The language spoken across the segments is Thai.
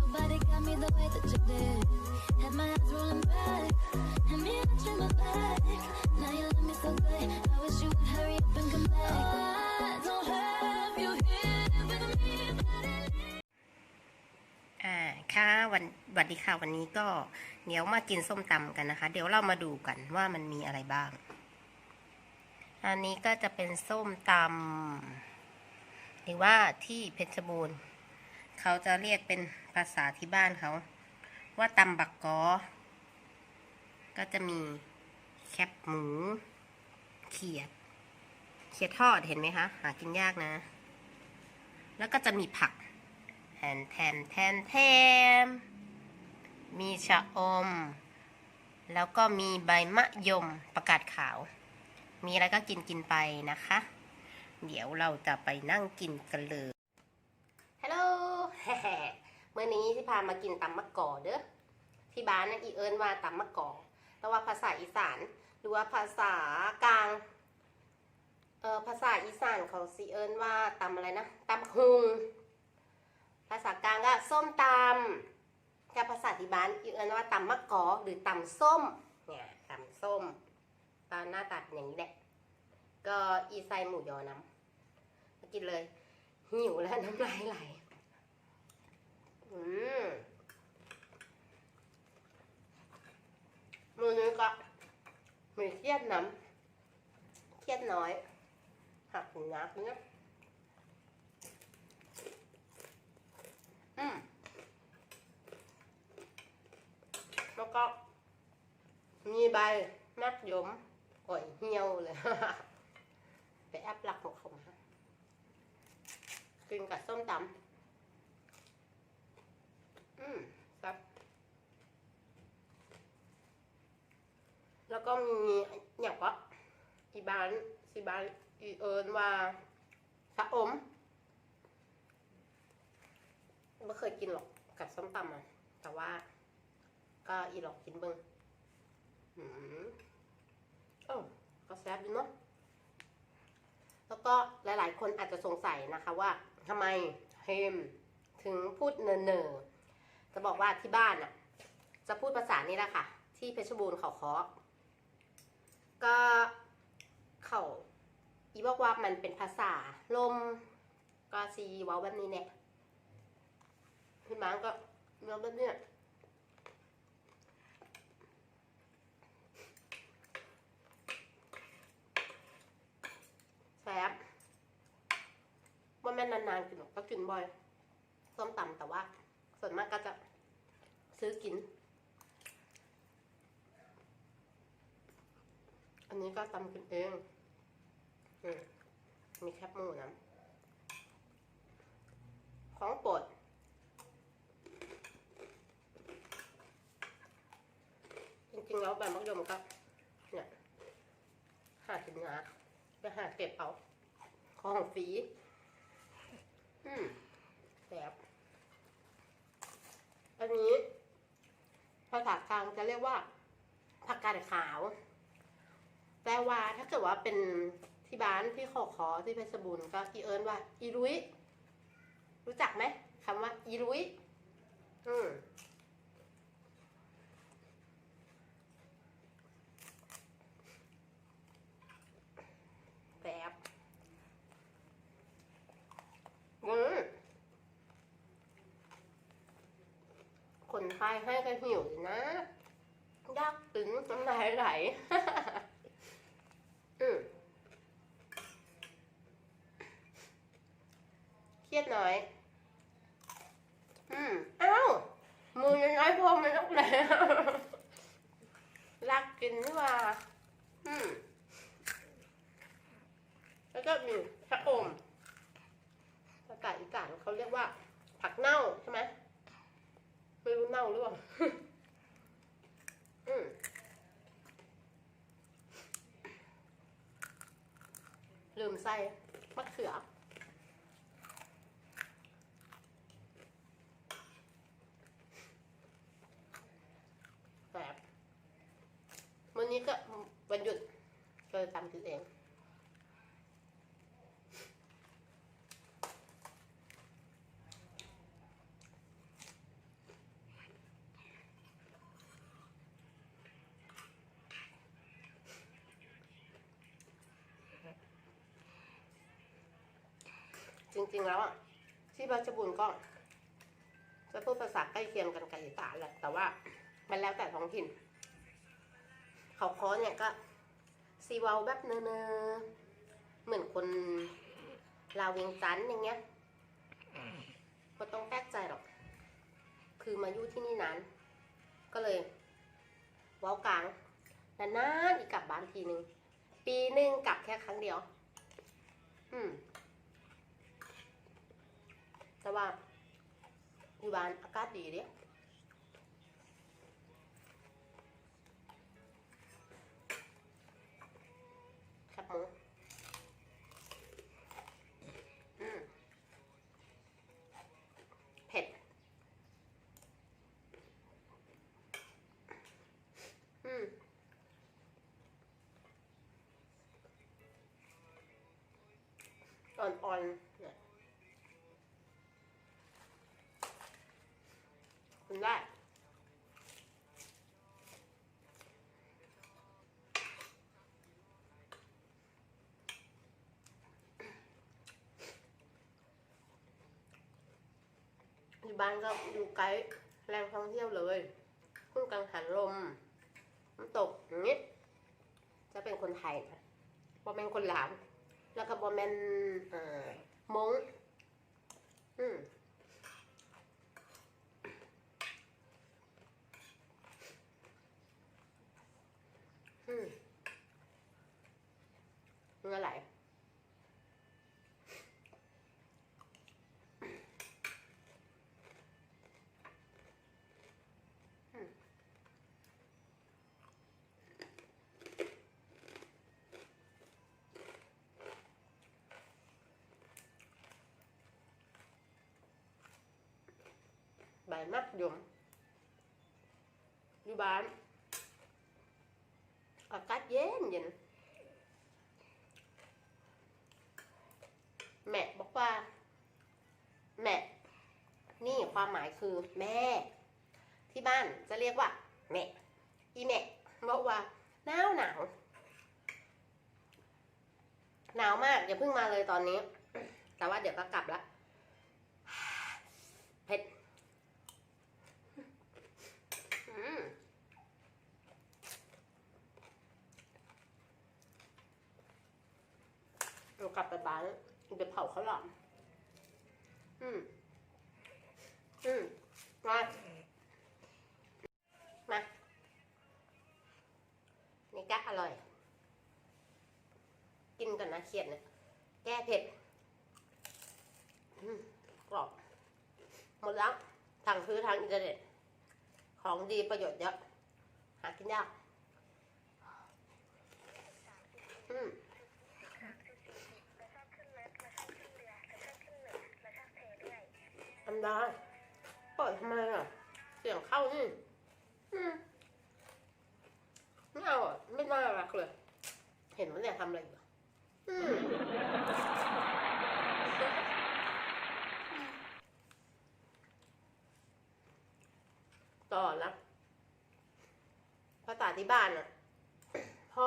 Nobody got me the way that you did. Had my eyes rolling back, had me I dream my back. Now you love me so good. I wish you would hurry up and come back. Oh, I don't have you here with me, but it อ่าค่ะวันสวัสดีค่ะวันนี้ก็เดี๋ยวมากินส้มตำกันนะคะ เดี๋ยวเรามาดูกันว่ามันมีอะไรบ้าง อันนี้ก็จะเป็นส้มตำหรือว่าที่เพชรบูรณ์ เขาจะเรียกเป็นภาษาที่บ้านเขา ว่าตำบักกอ ก็จะมีแคบหมู เขียด เขียดทอดเห็นไหมคะ หากินยากนะ แล้วก็จะมีผักแทนแทนแทนแทมมีชะอม แล้วก็มีใบมะยมประกาศขาว มีอะไรก็กินกินไปนะคะ เดี๋ยวเราจะไปนั่งกินกันเลยฮัลโหล เมื่อนี้ที่พามากินตำมะกอเด้อที่บ้านนะอีเอิญว่าตำมะกอแต่ว่าภาษาอีสานหรือว่าภาษากลางเออภาษาอีสานเขาสิเอิญว่าตำอะไรนะตำฮุงภาษากลางก็ส้มตำถ้าภาษาที่บ้านอีกอันว่าตำมะกอหรือตำส้มเนี่ยตำส้มตอนหน้าตัดอย่างนี้แหละก็อีไซหมูยอน้ำมากินเลยหิวแล้วน้ำลายไหล มือนี้ก็มีเครียดน้ำเครียดน้อยหักถึงนักเนี่ยอืมแล้วก็ มีใบมักยมอ่อยเหี่ยวเลย ไปแอปหลักของเขามากินกับส้มตำ อืมครับ แล้วก็มีอย่างก็อีบานซีบานอีเอิญว่าชะอมไม่เคยกินหรอกกับส้มตำอะ แต่ว่า ก็อีหลอกกินเบิ้งอืมโอ้ก็แซ่บดีเนาะแล้วก็หลายๆ คนอาจจะสงสัยนะคะว่าทำไมเฮมถึงพูดเนอเนอ จะบอกว่าที่บ้านอะจะพูดภาษานี้แหละค่ะ ที่เพชรบูรณ์เขาเคาะก็เขาอีบอกว่ามันเป็นภาษาลมก็ซีว้าแบบนี้เนี่ยพี่ม้าก็เนื้อแบบเนี้ยแซ่บว่าแม่นานๆกินก็กินบ่อยส้มตำแต่ว่า ส่วนมากก็จะ ซื้อกิน อันนี้ก็ตำกินเองอืมมีแคบหมูนะของโปรดจริงๆแล้วใบมะยมก็เนี่ยหากินนะไปหาเก็บเอา ของฟรีอืมแบบอันนี้ภางจะเรียกว่าผักกาดขาว แต่ว่าถ้าเกิดว่าเป็นที่บ้านที่ขอขอที่เพชรบูรณ์ก็อีเอิญว่า อีรุยรู้จักไหมคำว่า อีรุยอืมแบบอืม คนไทยให้กันหิวเลยนะยากตึงน้ำลายไหลอืมเครียดน้อย อืมอ้าวมือน้อยพอมันต้องแล้วรักกินนี่ว่า อืมแล้วก็มีชะอมภาษาอีสานเขาเรียกว่า ผักเน่าใช่ไหม น่าหรือเปล่าอืมลืมใส่มะเขือ แบบวันนี้ก็วันหยุดก็เลยทำกินเอง อ จริงๆแล้วอะที่เพชบูรณ์ก็ จะพูดภาษาใกล้เคียงกันกับอีสานแหละแต่ว่า มันแล้วแต่ท้องถิ่น เขาค้อเนี่ยก็ซีวาแบบเนอเนอเหมือนคนลาวเวียงจันอย่างเงี้ยก็ต้องแปลกใจหรอก คือมาอยู่ที่นี่นานก็เลยว้ากลางนานๆอีกกลับบ้านทีหนึ่งปีหนึ่งกลับแค่ครั้งเดียว อืม ว่าอยู่บ้านอากาศดีเด้คบหมูเผ็ด อืมอ่อนๆเนี่ยคุณได้ ที่บ้านก็อยู่ไกลแหล่งท่องเที่ยวเลยขึ้นกังหันลมน้ำตกอย่างนี้จะเป็นคนไทยนะบอเป็นคนลาวแล้วก็บอเป็นเอ่อมงอืมอืมเมื่อไหร่ ใบมักยมอยู่บ้านอากาศเย็นเย็นแม่บอกว่า แม่ นี่ความหมายคือแม่ ที่บ้านจะเรียกว่า แม่ อีแม่บอกว่าหนาวหนาวหนาวมากอย่าเพิ่งมาเลยตอนนี้ แต่ว่าเดี๋ยวก็กลับละเผ็ดอืม เรากลับไปบ้านเดี๋ยวเผาเขาวหลามอืม อืมมามานี่ก็อร่อย กินกันนะเขียดเนี่ย แก้เผ็ดกรอบ หมดแล้วทางซื้อทางอินเทอร์เน็ต ของดีประโยชน์เยอะ หากินยาก อืม อันดาปล่อยทำไมอะ เสียงเข้านี่อืมไม่เอาอะไม่น่ารักเลย เห็นว่าเนี่ยทำอะไรอยู่อืมต่อแล้วภาษาที่บ้านอะ พ่อ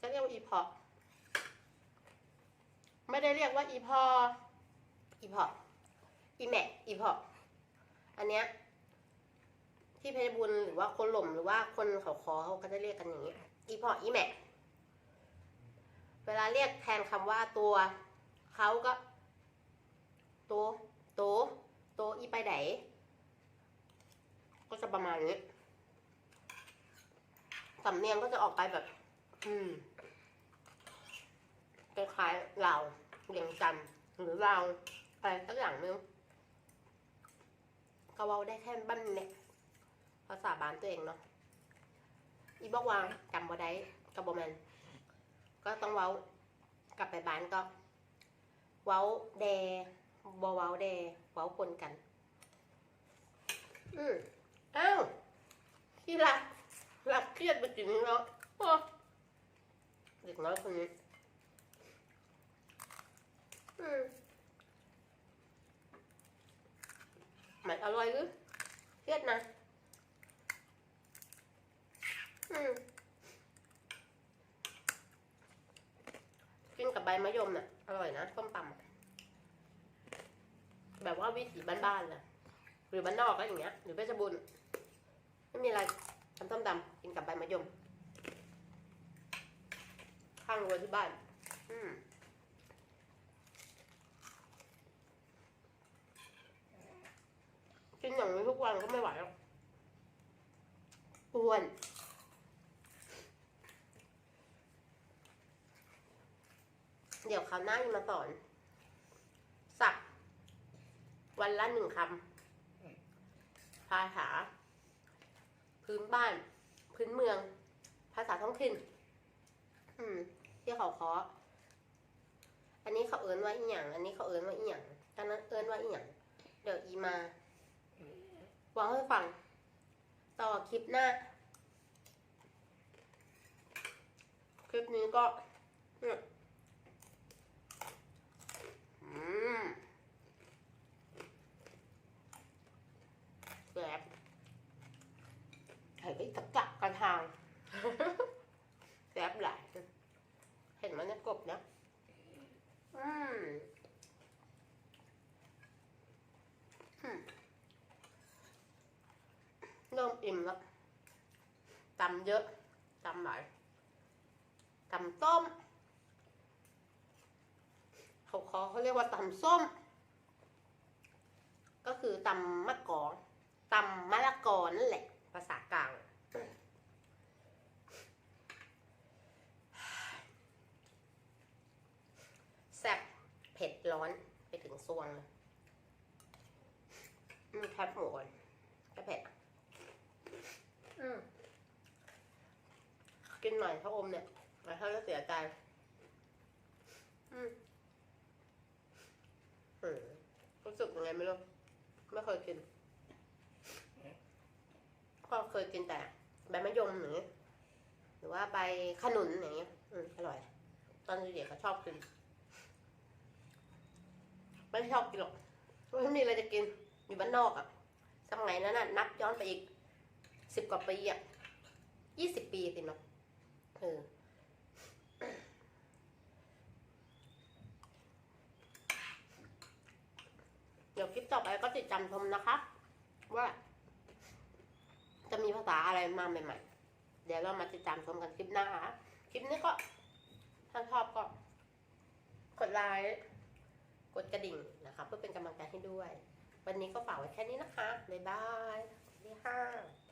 จะเรียกว่าอีพอ ไม่ได้เรียกว่าอีพอ อีพอ อีแม่อีพออันเนี้ยที่เพชรบุญหรือว่าคนหล่มหรือว่าคนเขาคอเขาก็จะเรียกกันอย่างนี้อีพออีแม่เวลาเรียกแทนคำว่าตัวเขาก็ตัวตัวตัวอีไปไหนก็จะประมาณนี้สำเนียงก็จะออกไปแบบ อืมคล้ายๆเราเรียงจันหรือเราอะไรสักอย่างนึง ก็เว้าได้แค่บ้านเนี่ยภาษาบ้านตัวเองเนาะอีบอกว่าจำบ่ได้กับบแมนก็ต้องเว้ากลับไปบ้านก็ เว้าแดบเว้าแดเว้าปนกัน อืมอ้าวที่รักรักเครียดไปจริงแล้วโอ้เด็กน้อยคนนี้อืม มันอร่อยหรือเครียดนะอืมกินกับใบมะยมน่ะ อร่อยนะส้มตำอะวิถีบ้านๆนะหรือบ้านนอกก็อย่างเงี้ย หรือเพชรบูรณ์ไม่มีอะไรทำส้มตำกินกับใบมะยม ข้างรั้วที่บ้าน อืม กินอย่างนี้ทุกวันก็ไม่ไหวหรอกอ้วนเดี๋ยวคราวหน้าจะมาสอน สักวันละหนึ่งคำภาษา พื้นบ้าน พื้นเมือง ภาษาท้องถิ่น อืมที่เขาเคาะอันนี้เขาเอิ้นว่าอีหยัง อันนี้เขาเอิ้นว่าอีหยังอันนั้นเอิ้นว่าอีหยัง เดี๋ยวอีมา วางให้ฟัง ต่อคลิปหน้า คลิปนี้ก็เนี่ยอืมแบบไข่ไปตะกักกันทาง แซ่บหลาย เห็นมันในกบนะอืมอืมเริ่ม อิ่มแล้วตำเยอะตำหลายตำส้มเขาขอเขาเรียกว่าตำส้ม ก็คือตำมะกอกตำมะละกอนั่นแหละ ภาษากลางแซ่บเผ็ดร้อนไปถึงซวงเลยอืมแคบหมูก่อนจะเผ็ดอืม กินหน่ออมเนี่ยแล้วเขาจะเสียใจ อืมอืมรู้สึกยังไงไม่รู้ไม่เคยกินก็เคยกินแต่ใบมะยมอย่างนี้หรือว่าใบขนุนอย่างนี้ยอืมอร่อย ตอนเด็กๆก็ชอบกิน ไม่ชอบกินหรอกไม่มีอะไรจะกิน อยู่บ้านนอกอะ่ะสมัยนั้นน่ะนับย้อนไปอีกสิบกว่าปีอะ่ะยี่สิบปีสิเนาะ เอเดี๋ยวคลิปต่อไปก็ติดจำชมนะคะ ว่า จะมีภาษาอะไรมาใหม่ๆ เดี๋ยวเรามาติดตามชมกันคลิปหน้าค่ะคลิปนี้ก็ถ้าชอบก็ กดไลค์กดกระดิ่งนะคะ เพื่อเป็นกำลังใจให้ด้วย วันนี้ก็ฝากไว้แค่นี้นะคะ บ๊ายบายดีค่ะ